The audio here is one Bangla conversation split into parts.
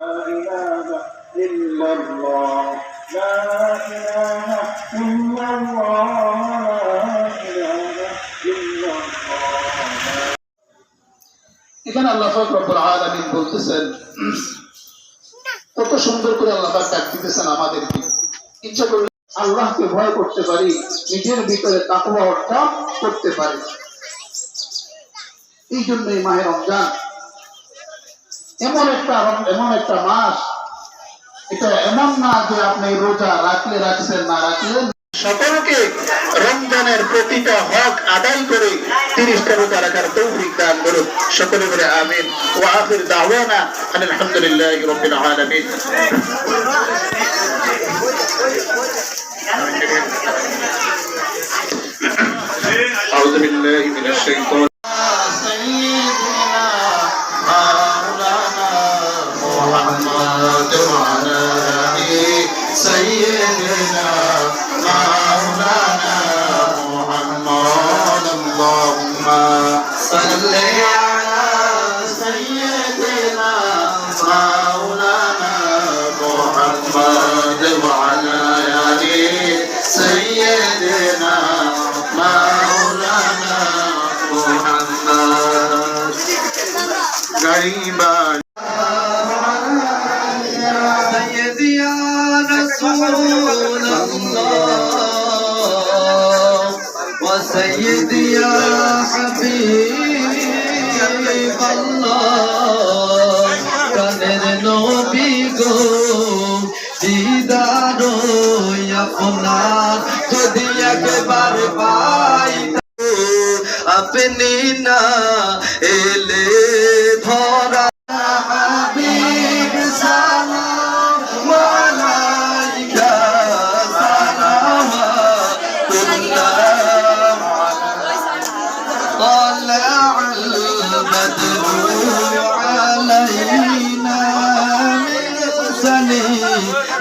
إله إلا الله لا إله إلا الله لا إله إلا الله এখানে আল্লাহ পাক রব্বুল আলামিন বলতেছেন কত সুন্দর করে আল্লাহ পাক ডাক দিতেছেন আমাদেরকে ইচ্ছা করলে আল্লাহকে ভয় করতে পারি নিজের ভিতরে তাকওয়া অর্জন করতে পারি এই জন্যই মাহে রমজান এমন একটা এমন একটা মাস। এটা এমন না যে আপনি রোজা রাখলে রাখছেন, না রাখলেন। সকলকে রমজানের প্রতিটা হক আদায় করে তিরিশটা রোজা রাখার তৌফিক দান করুন। সকলে বলে আমিন। ও আখির দাওয়ানা আলহামদুলিল্লাহ রবিল আলামিন। غريبا سيدي يا رسول الله وسيدي يا حبيب الله কানের নবী গো দিদার আপনার যদি একবার পাই আপনি না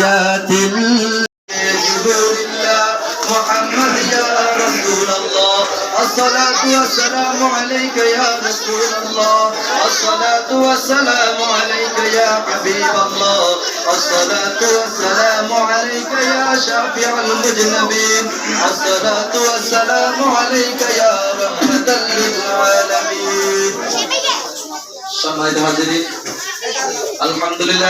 ثنيات الله محمد يا رسول الله الصلاة والسلام عليك يا رسول الله الصلاة والسلام عليك يا حبيب الله الصلاة والسلام عليك يا شافع المذنبين الصلاة والسلام عليك يا رحمة للعالمين সম্মানিত হাজিরিন আলহামদুলিল্লাহ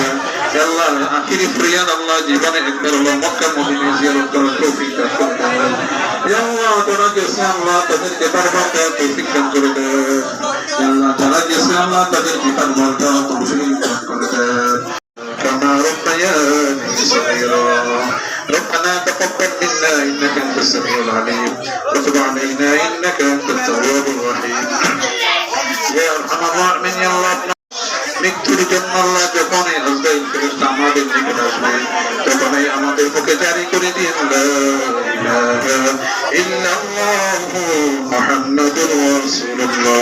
আল্লাহ আখিরি ফরিয়াদ আল্লাহ জীবনে একবার আল্লাহ মক্কা মদিনা জিয়ারত করার তৌফিক দান করে দেন ইয়া আল্লাহ যারা গেছে আল্লাহ তাদেরকে বারবার দেওয়ার তৌফিক দান করে দেন ইয়া আল্লাহ যারা গেছে আল্লাহ তাদেরকে বারবার দেওয়ার তৌফিক দান করে দেন كما ربياني صغيرا ربنا تقبل منا انك انت السميع العليم وتب علينا انك انت التواب الرحيم يا ارحم الراحمين يا الله মৃত্যুর জন্য আল্লাহ যখনই আমাদের বুকে জারি করে দিন মুহাম্মাদুর রাসূলুল্লাহ।